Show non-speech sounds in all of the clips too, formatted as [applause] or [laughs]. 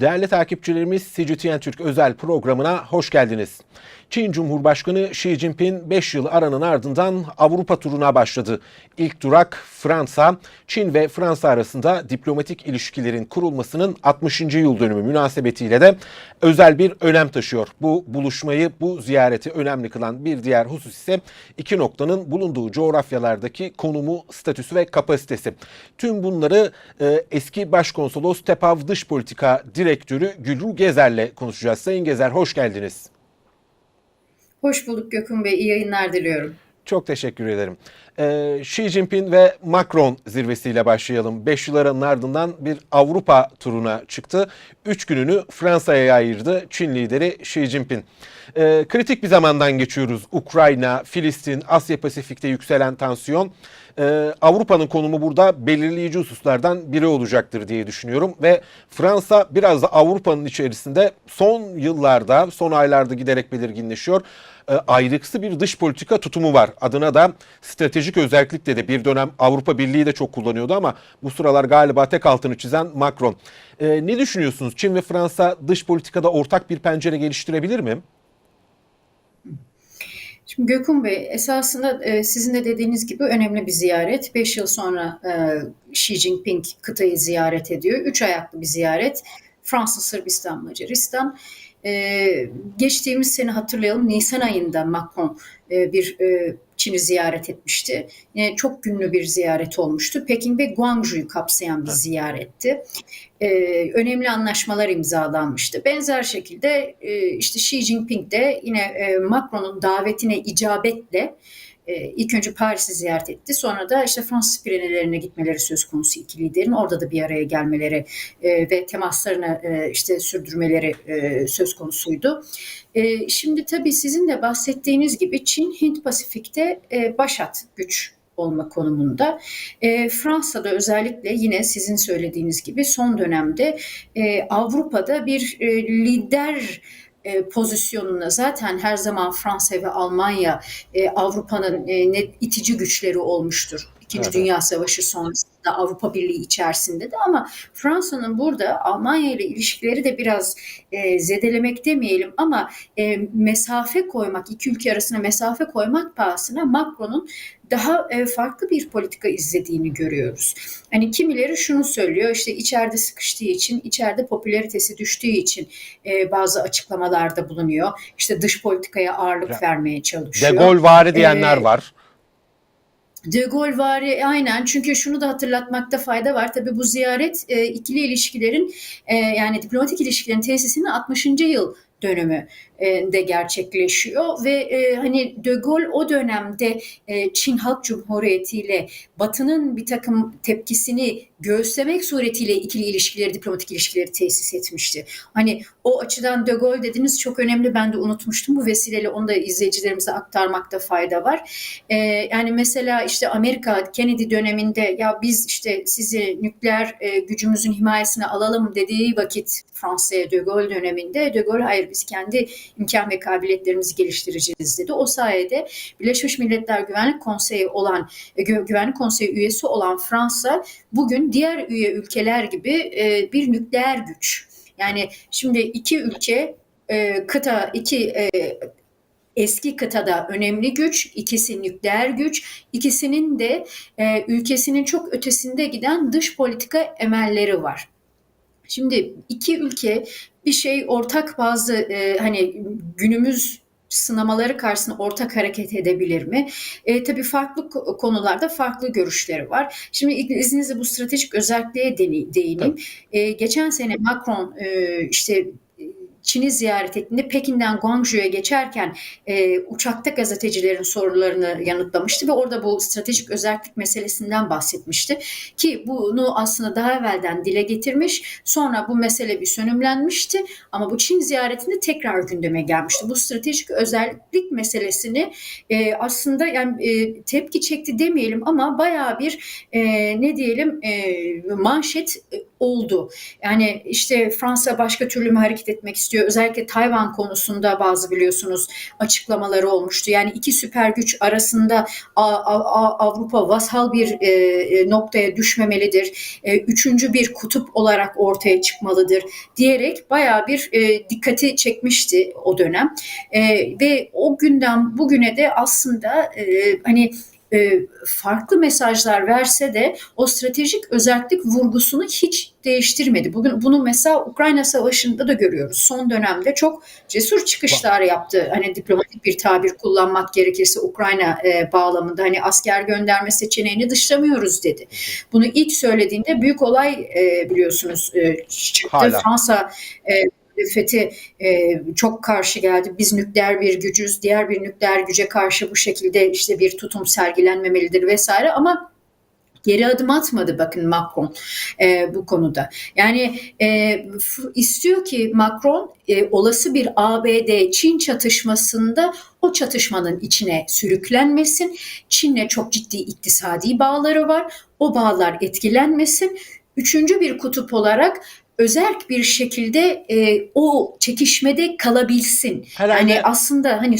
Değerli takipçilerimiz CGTN Türk özel programına hoş geldiniz. Çin Cumhurbaşkanı Xi Jinping 5 yıl aranın ardından Avrupa turuna başladı. İlk durak Fransa. Çin ve Fransa arasında diplomatik ilişkilerin kurulmasının 60. yıl dönümü münasebetiyle de özel bir önem taşıyor. Bu buluşmayı, bu ziyareti önemli kılan bir diğer husus ise iki noktanın bulunduğu coğrafyalardaki konumu, statüsü ve kapasitesi. Tüm bunları e, eski Başkonsolos Tepav Dış Politika Direktörü Gülru Gezer'le konuşacağız. Sayın Gezer hoş geldiniz. Hoş bulduk Gökhan Bey. İyi yayınlar diliyorum. Çok teşekkür ederim. Ee, Xi Jinping ve Macron zirvesiyle başlayalım. 5 yıl aranın ardından bir Avrupa turuna çıktı. 3 gününü Fransa'ya ayırdı Çin lideri Xi Jinping. Ee, kritik bir zamandan geçiyoruz. Ukrayna, Filistin, Asya Pasifik'te yükselen tansiyon. Ee, Avrupa'nın konumu burada belirleyici hususlardan biri olacaktır diye düşünüyorum. Ve Fransa biraz da Avrupa'nın içerisinde son yıllarda, son aylarda giderek belirginleşiyor e, ayrıksı bir dış politika tutumu var. Adına da stratejik özellik dedi. Bir dönem Avrupa Birliği de çok kullanıyordu ama bu sıralar galiba tek altını çizen Macron. E, ne düşünüyorsunuz? Çin ve Fransa dış politikada ortak bir pencere geliştirebilir mi? Şimdi Gökhan Bey esasında e, sizin de dediğiniz gibi önemli bir ziyaret. 5 yıl sonra e, Xi Jinping kıtayı ziyaret ediyor. Üç ayaklı bir ziyaret. Fransa, Sırbistan, Macaristan. Ee, geçtiğimiz sene hatırlayalım Nisan ayında Macron e, bir e, Çin'i ziyaret etmişti. Yine çok günlü bir ziyaret olmuştu. Pekin ve Guangzhou'yu kapsayan bir ziyaretti. Ee, önemli anlaşmalar imzalanmıştı. Benzer şekilde e, işte Xi Jinping de yine e, Macron'un davetine icabetle e, ilk önce Paris'i ziyaret etti. Sonra da işte Fransız Pirenelerine gitmeleri söz konusu iki liderin. Orada da bir araya gelmeleri e, ve temaslarını e, işte sürdürmeleri e, söz konusuydu. E, şimdi tabii sizin de bahsettiğiniz gibi Çin Hint Pasifik'te e, başat güç olma konumunda. E, Fransa'da özellikle yine sizin söylediğiniz gibi son dönemde e, Avrupa'da bir e, lider e, pozisyonuna zaten her zaman Fransa ve Almanya e, Avrupa'nın e, net itici güçleri olmuştur. İkinci Evet. Dünya Savaşı sonrasında Avrupa Birliği içerisinde de ama Fransa'nın burada Almanya ile ilişkileri de biraz e, zedelemek demeyelim ama e, mesafe koymak, iki ülke arasına mesafe koymak pahasına Macron'un daha e, farklı bir politika izlediğini görüyoruz. Hani kimileri şunu söylüyor işte içeride sıkıştığı için, içeride popülaritesi düştüğü için e, bazı açıklamalarda bulunuyor. İşte dış politikaya ağırlık Ya, vermeye De çalışıyor. Gaulle vari diyenler Ee, var. De Gaulle vari aynen çünkü şunu da hatırlatmakta fayda var. Tabii bu ziyaret e, ikili ilişkilerin e, yani diplomatik ilişkilerin tesisinin 60. yıl dönümü e, de gerçekleşiyor ve e, hani De Gaulle o dönemde e, Çin Halk Cumhuriyeti ile Batı'nın bir takım tepkisini göğüslemek suretiyle ikili ilişkileri, diplomatik ilişkileri tesis etmişti. Hani o açıdan De Gaulle dediniz çok önemli ben de unutmuştum. Bu vesileyle onu da izleyicilerimize aktarmakta fayda var. Ee, yani mesela işte Amerika Kennedy döneminde ya biz işte sizi nükleer e, gücümüzün himayesine alalım dediği vakit Fransa'ya De Gaulle döneminde De Gaulle hayır biz kendi imkan ve kabiliyetlerimizi geliştireceğiz dedi. O sayede Birleşmiş Milletler Güvenlik Konseyi olan e, Gü- Güvenlik Konseyi üyesi olan Fransa bugün diğer üye ülkeler gibi e, bir nükleer güç. Yani şimdi iki ülke e, kıta iki eski kıtada önemli güç, ikisi nükleer güç, ikisinin de e, ülkesinin çok ötesinde giden dış politika emelleri var. Şimdi iki ülke bir şey ortak bazı e, hani günümüz sınamaları karşısında ortak hareket edebilir mi? E, tabii farklı ko- konularda farklı görüşleri var. Şimdi izninizle bu stratejik özelliğe değineyim. E, geçen sene Macron e, işte Çin'i ziyaret ettiğinde Pekin'den Guangzhou'ya geçerken e, uçakta gazetecilerin sorularını yanıtlamıştı ve orada bu stratejik özellik meselesinden bahsetmişti. Ki bunu aslında daha evvelden dile getirmiş. Sonra bu mesele bir sönümlenmişti ama bu Çin ziyaretinde tekrar gündeme gelmişti. Bu stratejik özellik meselesini e, aslında yani e, tepki çekti demeyelim ama bayağı bir e, ne diyelim e, manşet oldu. Yani işte Fransa başka türlü mü hareket etmek istiyor? Özellikle Tayvan konusunda bazı biliyorsunuz açıklamaları olmuştu. Yani iki süper güç arasında Avrupa vasal bir e, noktaya düşmemelidir. E, üçüncü bir kutup olarak ortaya çıkmalıdır diyerek bayağı bir e, dikkati çekmişti o dönem. Ve o günden bugüne de aslında hani e, farklı mesajlar verse de o stratejik özellik vurgusunu hiç değiştirmedi. Bugün bunu mesela Ukrayna Savaşı'nda da görüyoruz. Son dönemde çok cesur çıkışlar yaptı. Hani diplomatik bir tabir kullanmak gerekirse Ukrayna e, bağlamında hani asker gönderme seçeneğini dışlamıyoruz dedi. Bunu ilk söylediğinde büyük olay e, biliyorsunuz e, çıktı. Hala. Fransa e, muhalefeti e, çok karşı geldi. Biz nükleer bir gücüz, diğer bir nükleer güce karşı bu şekilde işte bir tutum sergilenmemelidir vesaire ama geri adım atmadı bakın Macron e, bu konuda. Yani e, istiyor ki Macron e, olası bir ABD-Çin çatışmasında o çatışmanın içine sürüklenmesin. Çin'le çok ciddi iktisadi bağları var. O bağlar etkilenmesin. Üçüncü bir kutup olarak özerk bir şekilde e, o çekişmede kalabilsin. Herhalde, yani aslında hani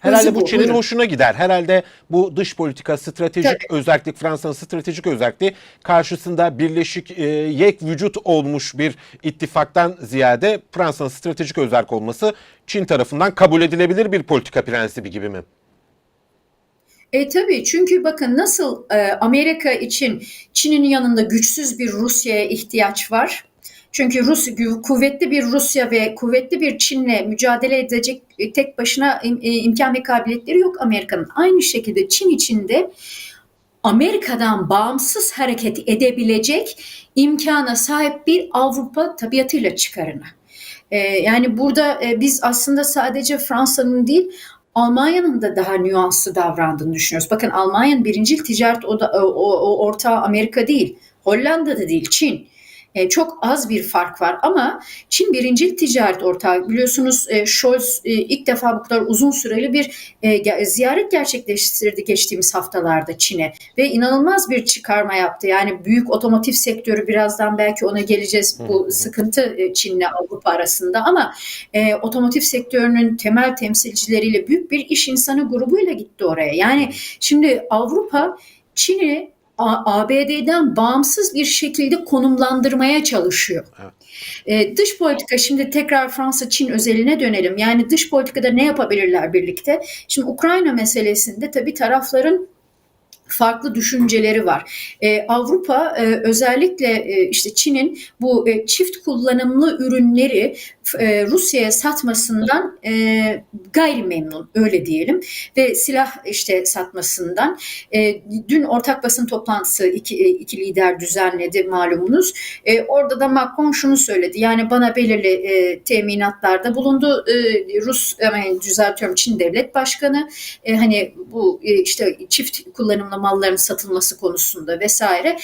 Herhalde bu Çin'in hoşuna gider. Herhalde bu dış politika, stratejik Tabii. özellik, Fransa'nın stratejik özelliği karşısında birleşik e, yek vücut olmuş bir ittifaktan ziyade Fransa'nın stratejik özellik olması Çin tarafından kabul edilebilir bir politika prensibi gibi mi? E tabii çünkü bakın nasıl e, Amerika için Çin'in yanında güçsüz bir Rusya'ya ihtiyaç var. Çünkü Rus kuvvetli bir Rusya ve kuvvetli bir Çin'le mücadele edecek e, tek başına im, e, imkan ve kabiliyetleri yok Amerika'nın. Aynı şekilde Çin içinde Amerika'dan bağımsız hareket edebilecek imkana sahip bir Avrupa tabiatıyla çıkarına. Ee, yani burada e, biz aslında sadece Fransa'nın değil Almanya'nın da daha nüanslı davrandığını düşünüyoruz. Bakın Almanya'nın birincil ticaret o, da, o, o ortağı Amerika değil, Hollanda da değil, Çin. E, çok az bir fark var ama Çin birincil ticaret ortağı biliyorsunuz e, Scholz e, ilk defa bu kadar uzun süreli bir e, ziyaret gerçekleştirdi geçtiğimiz haftalarda Çin'e ve inanılmaz bir çıkarma yaptı. Yani büyük otomotiv sektörü birazdan belki ona geleceğiz bu sıkıntı e, Çin'le Avrupa arasında ama e, otomotiv sektörünün temel temsilcileriyle büyük bir iş insanı grubuyla gitti oraya. Yani şimdi Avrupa Çin'i ABD'den bağımsız bir şekilde konumlandırmaya çalışıyor. Evet. Ee, dış politika şimdi tekrar Fransa-Çin özeline dönelim. Yani dış politikada ne yapabilirler birlikte? Şimdi Ukrayna meselesinde tabii tarafların farklı düşünceleri var. Ee, Avrupa e, özellikle e, işte Çin'in bu e, çift kullanımlı ürünleri e, Rusya'ya satmasından e, gayri memnun öyle diyelim ve silah işte satmasından e, dün ortak basın toplantısı iki, e, iki lider düzenledi malumunuz. Orada da Macron şunu söyledi yani bana belirli teminatlarda bulundu Rus yani düzeltiyorum Çin devlet başkanı hani bu işte çift kullanımlı malların satılması konusunda vesaire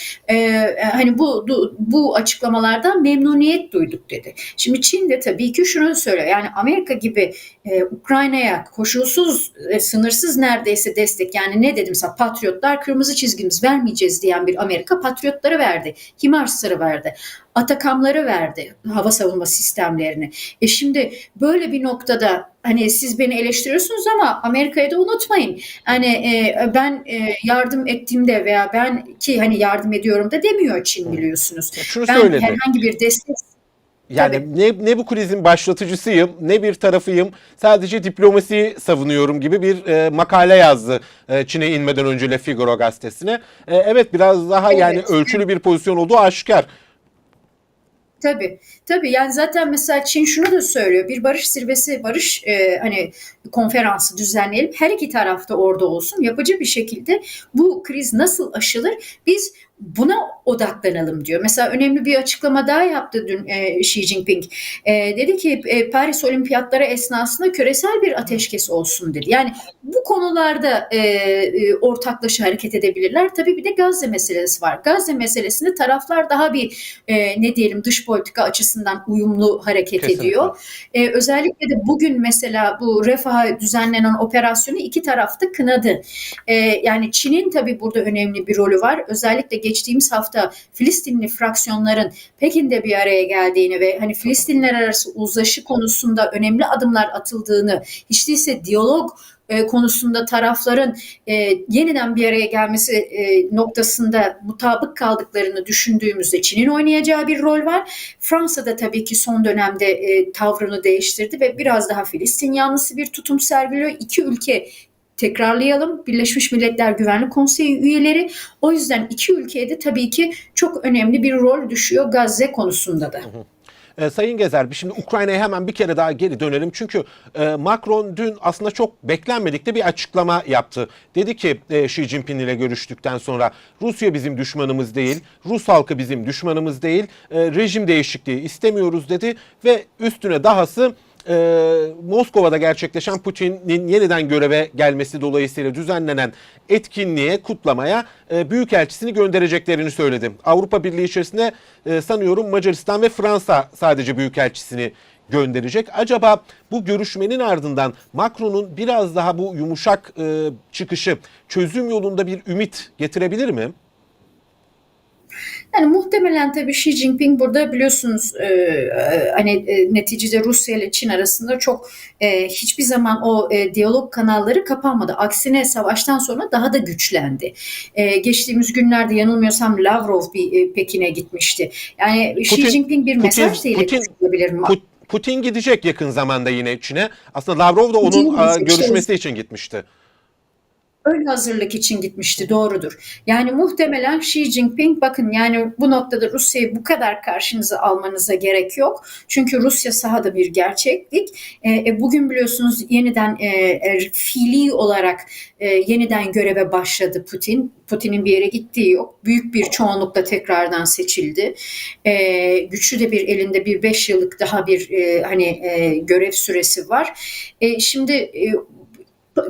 hani bu bu açıklamalardan memnuniyet duyduk dedi. Şimdi Çin de tabii tabii ki şunu söylüyor. Yani Amerika gibi e, Ukrayna'ya koşulsuz, e, sınırsız neredeyse destek yani ne dedim sana patriotlar kırmızı çizgimiz vermeyeceğiz diyen bir Amerika patriotları verdi. HIMARS'ları verdi. Atakamları verdi hava savunma sistemlerini. E şimdi böyle bir noktada hani siz beni eleştiriyorsunuz ama Amerika'yı da unutmayın. Hani e, ben e, yardım ettiğimde veya ben ki hani yardım ediyorum da demiyor Çin biliyorsunuz. Şunu ben söyledi. herhangi bir destek yani ne, ne bu krizin başlatıcısıyım ne bir tarafıyım sadece diplomasiyi savunuyorum gibi bir e, makale yazdı e, Çin'e inmeden önce Le Figaro gazetesine. E, evet biraz daha evet. yani ölçülü bir pozisyon olduğu aşikar. Tabii. Tabii yani zaten mesela Çin şunu da söylüyor. Bir barış zirvesi, barış e, hani konferansı düzenleyelim. Her iki tarafta orada olsun. Yapıcı bir şekilde bu kriz nasıl aşılır? Biz buna odaklanalım diyor. Mesela önemli bir açıklama daha yaptı dün e, Xi Jinping. E, dedi ki e, Paris Olimpiyatları esnasında küresel bir ateşkes olsun dedi. Yani bu konularda e, e, ortaklaşa hareket edebilirler. Tabii bir de Gazze meselesi var. Gazze meselesinde taraflar daha bir e, ne diyelim dış politika açısından uyumlu hareket Kesinlikle. ediyor. E, özellikle de bugün mesela bu Refah düzenlenen operasyonu iki tarafta kınadı. E, yani Çin'in tabii burada önemli bir rolü var. Özellikle geçtiğimiz hafta Filistinli fraksiyonların Pekin'de bir araya geldiğini ve hani Filistinler arası uzlaşı konusunda önemli adımlar atıldığını, hiç değilse diyalog e, konusunda tarafların e, yeniden bir araya gelmesi e, noktasında mutabık kaldıklarını düşündüğümüzde Çin'in oynayacağı bir rol var. Fransa da tabii ki son dönemde e, tavrını değiştirdi ve biraz daha Filistin yanlısı bir tutum sergiliyor. İki ülke tekrarlayalım. Birleşmiş Milletler Güvenlik Konseyi üyeleri. O yüzden iki ülkeye de tabii ki çok önemli bir rol düşüyor Gazze konusunda da. E, Sayın Gezer, şimdi Ukrayna'ya hemen bir kere daha geri dönelim. Çünkü e, Macron dün aslında çok beklenmedik de bir açıklama yaptı. Dedi ki e, Xi Jinping ile görüştükten sonra Rusya bizim düşmanımız değil, Rus halkı bizim düşmanımız değil, e, rejim değişikliği istemiyoruz dedi ve üstüne dahası e, Moskova'da gerçekleşen Putin'in yeniden göreve gelmesi dolayısıyla düzenlenen etkinliğe, kutlamaya e, büyükelçisini göndereceklerini söyledi. Avrupa Birliği içerisinde e, sanıyorum Macaristan ve Fransa sadece büyükelçisini gönderecek. Acaba bu görüşmenin ardından Macron'un biraz daha bu yumuşak e, çıkışı çözüm yolunda bir ümit getirebilir mi? Yani muhtemelen tabii Xi Jinping burada biliyorsunuz e, e, hani e, neticede Rusya ile Çin arasında çok e, hiçbir zaman o e, diyalog kanalları kapanmadı. Aksine savaştan sonra daha da güçlendi. E, geçtiğimiz günlerde yanılmıyorsam Lavrov bir e, Pekin'e gitmişti. Yani Xi Putin- Jinping bir Putin- mesaj iletmiş Putin- olabilir mi? Put- Putin gidecek yakın zamanda yine Çin'e. Aslında Lavrov da Putin onun a, gidecek, işte görüşmesi için gitmişti. Ön hazırlık için gitmişti doğrudur. Yani muhtemelen Xi Jinping bakın yani bu noktada Rusya'yı bu kadar karşınıza almanıza gerek yok. Çünkü Rusya sahada bir gerçeklik. E, e, bugün biliyorsunuz yeniden e, e, fiili olarak e, yeniden göreve başladı Putin. Putin'in bir yere gittiği yok. Büyük bir çoğunlukla tekrardan seçildi. E, güçlü de bir elinde bir beş yıllık daha bir e, hani e, görev süresi var. E, şimdi e,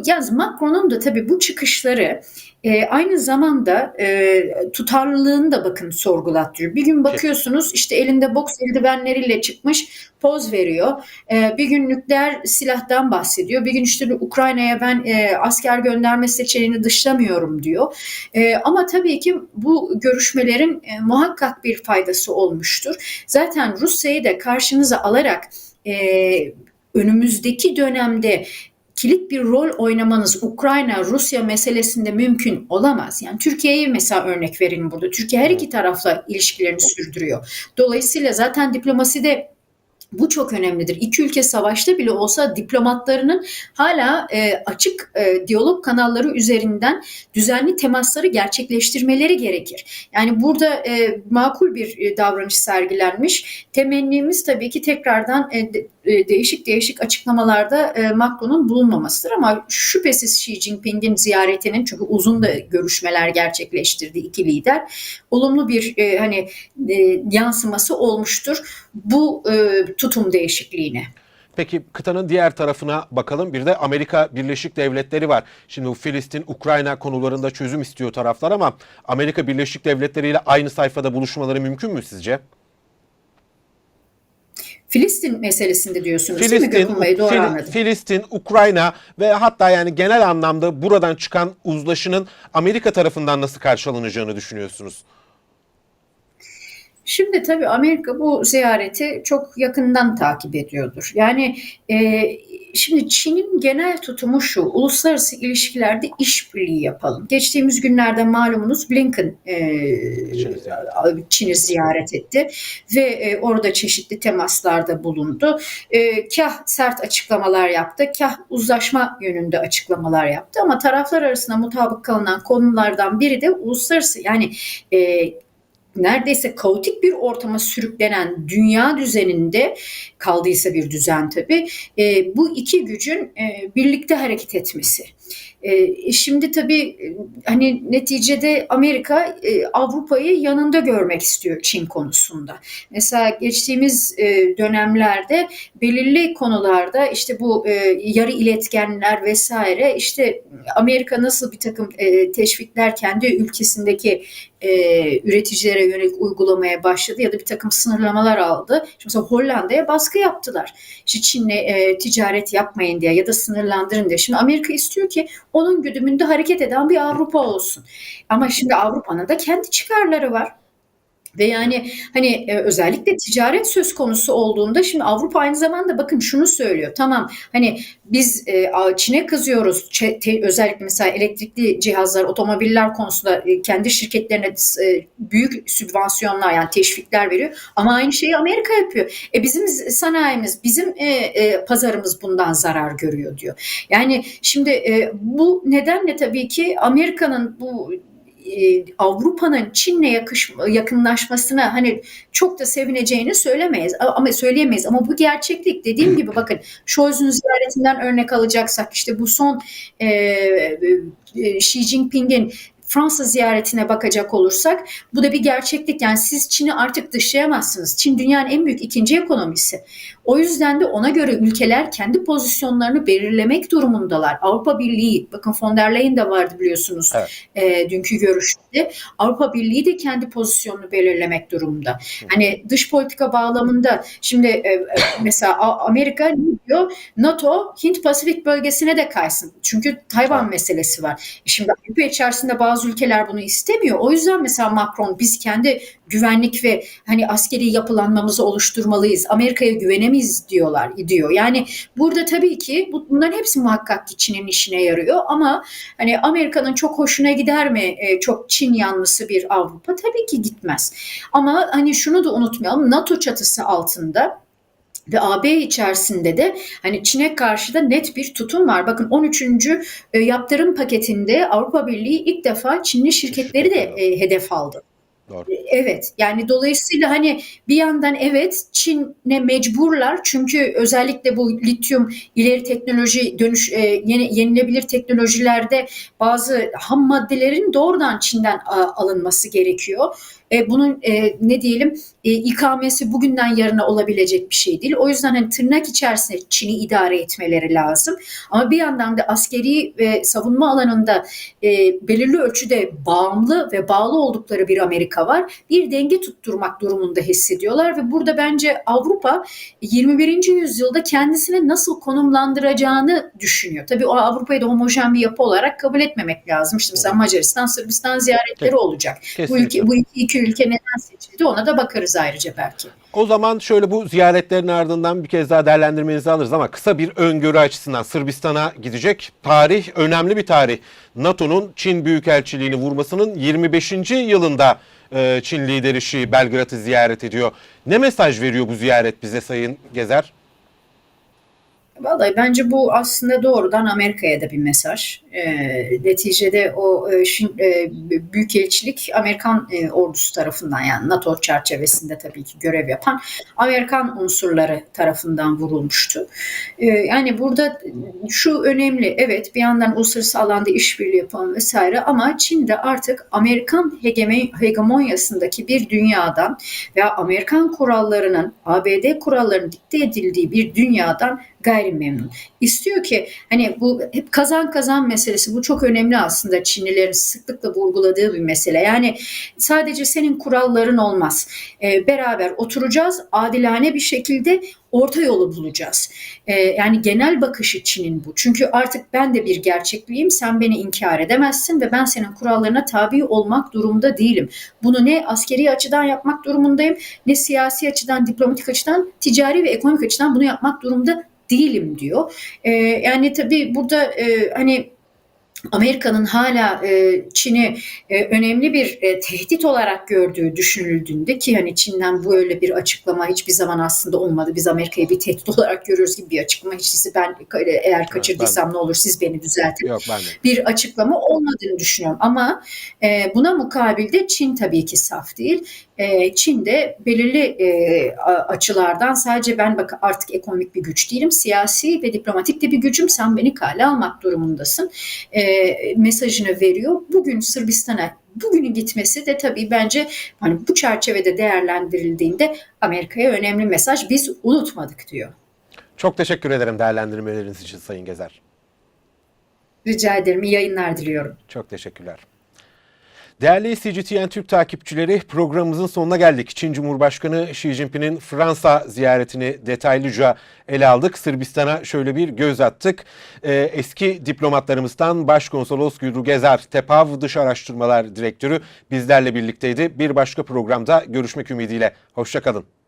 Yalnız Macron'un da tabii bu çıkışları e, aynı zamanda e, tutarlılığını da bakın sorgulattırıyor. Bir gün bakıyorsunuz işte elinde boks eldivenleriyle çıkmış poz veriyor. E, bir gün nükleer silahtan bahsediyor. Bir gün işte Ukrayna'ya ben e, asker gönderme seçeneğini dışlamıyorum diyor. E, ama tabii ki bu görüşmelerin e, muhakkak bir faydası olmuştur. Zaten Rusya'yı da karşınıza alarak e, önümüzdeki dönemde kilit bir rol oynamanız Ukrayna-Rusya meselesinde mümkün olamaz. Yani Türkiye'ye mesela örnek verin burada. Türkiye her iki tarafla ilişkilerini sürdürüyor. Dolayısıyla zaten diplomaside bu çok önemlidir. İki ülke savaşta bile olsa diplomatlarının hala e, açık e, diyalog kanalları üzerinden düzenli temasları gerçekleştirmeleri gerekir. Yani burada e, makul bir e, davranış sergilenmiş. Temennimiz tabii ki tekrardan e, değişik değişik açıklamalarda e, Macron'un bulunmamasıdır ama şüphesiz Xi Jinping'in ziyaretinin çünkü uzun da görüşmeler gerçekleştirdi iki lider. Olumlu bir e, hani e, yansıması olmuştur bu e, tutum değişikliğine. Peki kıtanın diğer tarafına bakalım. Bir de Amerika Birleşik Devletleri var. Şimdi bu Filistin, Ukrayna konularında çözüm istiyor taraflar ama Amerika Birleşik Devletleri ile aynı sayfada buluşmaları mümkün mü sizce? Filistin meselesinde diyorsunuz değil mi Filistin, Gökhan Bey? Doğru Fil- anladım. Filistin, Ukrayna ve hatta yani genel anlamda buradan çıkan uzlaşının Amerika tarafından nasıl karşılanacağını düşünüyorsunuz? Şimdi tabii Amerika bu ziyareti çok yakından takip ediyordur. Yani e, şimdi Çin'in genel tutumu şu, uluslararası ilişkilerde işbirliği yapalım. Geçtiğimiz günlerde malumunuz Blinken e, Çin'i ziyaret. Etti ve e, orada çeşitli temaslarda bulundu. E, kah sert açıklamalar yaptı, kah uzlaşma yönünde açıklamalar yaptı ama taraflar arasında mutabık kalınan konulardan biri de uluslararası yani e, neredeyse kaotik bir ortama sürüklenen dünya düzeninde kaldıysa bir düzen tabii e, bu iki gücün e, birlikte hareket etmesi. E, şimdi tabii e, hani neticede Amerika Avrupa'yı yanında görmek istiyor Çin konusunda. Mesela geçtiğimiz dönemlerde belirli konularda işte bu yarı iletkenler vesaire işte Amerika nasıl bir takım teşvikler kendi ülkesindeki e, üreticilere yönelik uygulamaya başladı ya da bir takım sınırlamalar aldı. Şimdi mesela Hollanda'ya baskı yaptılar. İşte Çin'le e, ticaret yapmayın diye ya da sınırlandırın diye. Şimdi Amerika istiyor ki onun güdümünde hareket eden bir Avrupa olsun. Ama şimdi Avrupa'nın da kendi çıkarları var. Ve yani hani e, özellikle ticaret söz konusu olduğunda şimdi Avrupa aynı zamanda bakın şunu söylüyor. Tamam hani biz e, Çin'e kızıyoruz. Çe- te- özellikle mesela elektrikli cihazlar, otomobiller konusunda e, kendi şirketlerine e, büyük sübvansiyonlar yani teşvikler veriyor. Ama aynı şeyi Amerika yapıyor. E bizim sanayimiz, bizim e, e, pazarımız bundan zarar görüyor diyor. Yani şimdi e, bu nedenle tabii ki Amerika'nın bu Avrupa'nın Çin'le yakınlaşmasına hani çok da sevineceğini söylemeyiz. Ama söyleyemeyiz. Ama bu gerçeklik dediğim gibi bakın Scholz'un ziyaretinden örnek alacaksak işte bu son e, e, Xi Jinping'in Fransa ziyaretine bakacak olursak bu da bir gerçeklik. Yani siz Çin'i artık dışlayamazsınız. Çin dünyanın en büyük ikinci ekonomisi. O yüzden de ona göre ülkeler kendi pozisyonlarını belirlemek durumundalar. Avrupa Birliği, bakın von der Leyen de vardı biliyorsunuz Evet. e, dünkü görüşte. Avrupa Birliği de kendi pozisyonunu belirlemek durumunda. Hani dış politika bağlamında şimdi e, e, mesela Amerika ne diyor? NATO Hint Pasifik bölgesine de kaysın. Çünkü Tayvan Evet. meselesi var. E Şimdi Avrupa içerisinde bazı ülkeler bunu istemiyor. O yüzden mesela Macron biz kendi güvenlik ve hani askeri yapılanmamızı oluşturmalıyız. Amerika'ya güvenemeyiz diyorlar diyor. Yani burada tabii ki bu- bunların hepsi muhakkak ki Çin'in işine yarıyor ama hani Amerika'nın çok hoşuna gider mi e, çok Çin yanlısı bir Avrupa? Tabii ki gitmez. Ama hani şunu da unutmayalım NATO çatısı altında ve AB içerisinde de hani Çin'e karşı da net bir tutum var. Bakın 13. e, yaptırım paketinde Avrupa Birliği ilk defa Çinli şirketleri de e, hedef aldı. Doğru. Evet yani dolayısıyla hani bir yandan evet Çin'e mecburlar çünkü özellikle bu lityum ileri teknoloji dönüş e, yeni, yenilebilir teknolojilerde bazı ham maddelerin doğrudan Çin'den alınması gerekiyor. E, bunun e, ne diyelim e, ikamesi bugünden yarına olabilecek bir şey değil. O yüzden hani tırnak içerisinde Çin'i idare etmeleri lazım. Ama bir yandan da askeri ve savunma alanında e, belirli ölçüde bağımlı ve bağlı oldukları bir Amerika var. Bir denge tutturmak durumunda hissediyorlar ve burada bence Avrupa 21. yüzyılda kendisini nasıl konumlandıracağını düşünüyor. Tabii o Avrupa'yı da homojen bir yapı olarak kabul etmemek lazım. İşte mesela Macaristan, Sırbistan ziyaretleri olacak. Bu Kesinlikle. ülke bu iki, iki ülke neden seçildi ona da bakarız ayrıca belki. O zaman şöyle bu ziyaretlerin ardından bir kez daha değerlendirmenizi alırız ama kısa bir öngörü açısından Sırbistan'a gidecek. Tarih önemli bir tarih. NATO'nun Çin Büyükelçiliğini vurmasının 25. yılında Çin lideri Xi Belgrad'ı ziyaret ediyor. Ne mesaj veriyor bu ziyaret bize Sayın Gezer? Vallahi bence bu aslında doğrudan Amerika'ya da bir mesaj. E, neticede o e, Şin, e, Büyükelçilik Amerikan e, ordusu tarafından yani NATO çerçevesinde tabii ki görev yapan Amerikan unsurları tarafından vurulmuştu. E, yani burada şu önemli evet bir yandan uluslararası alanda işbirliği yapalım vesaire ama Çin'de artık Amerikan hegemonyasındaki bir dünyadan veya Amerikan kurallarının ABD kurallarının dikte edildiği bir dünyadan gayri memnun. İstiyor ki hani bu hep kazan kazan meselesi bu çok önemli aslında Çinlilerin sıklıkla vurguladığı bir mesele. Yani sadece senin kuralların olmaz. Ee, beraber oturacağız adilane bir şekilde orta yolu bulacağız. Ee, yani genel bakışı Çin'in bu. Çünkü artık ben de bir gerçekliğim sen beni inkar edemezsin ve ben senin kurallarına tabi olmak durumda değilim. Bunu ne askeri açıdan yapmak durumundayım ne siyasi açıdan diplomatik açıdan ticari ve ekonomik açıdan bunu yapmak durumda değilim diyor. Ee, yani tabii burada e, hani Amerika'nın hala e, Çin'i e, önemli bir e, tehdit olarak gördüğü düşünüldüğünde ki hani Çin'den böyle bir açıklama hiçbir zaman aslında olmadı. Biz Amerika'yı bir tehdit [laughs] olarak görüyoruz gibi bir açıklama. Hiç değilse ben e, eğer kaçırdıysam ne olur siz beni düzeltin Yok ben de. bir açıklama olmadığını düşünüyorum. Ama e, buna mukabilde Çin tabii ki saf değil. E, Çin de belirli e, açılardan sadece ben bak artık ekonomik bir güç değilim, siyasi ve diplomatik de bir gücüm. Sen beni kale almak durumundasın e, mesajını veriyor. Bugün Sırbistan'a bugünün gitmesi de tabii bence hani bu çerçevede değerlendirildiğinde Amerika'ya önemli mesaj. Biz unutmadık diyor. Çok teşekkür ederim değerlendirmeleriniz için Sayın Gezer. Rica ederim. İyi yayınlar diliyorum. Çok teşekkürler. Değerli CGTN Türk takipçileri programımızın sonuna geldik. Çin Cumhurbaşkanı Xi Jinping'in Fransa ziyaretini detaylıca ele aldık. Sırbistan'a şöyle bir göz attık. Ee, eski diplomatlarımızdan Başkonsolos Gülru Gezer, TEPAV Dış Araştırmalar Direktörü bizlerle birlikteydi. Bir başka programda görüşmek ümidiyle. Hoşçakalın.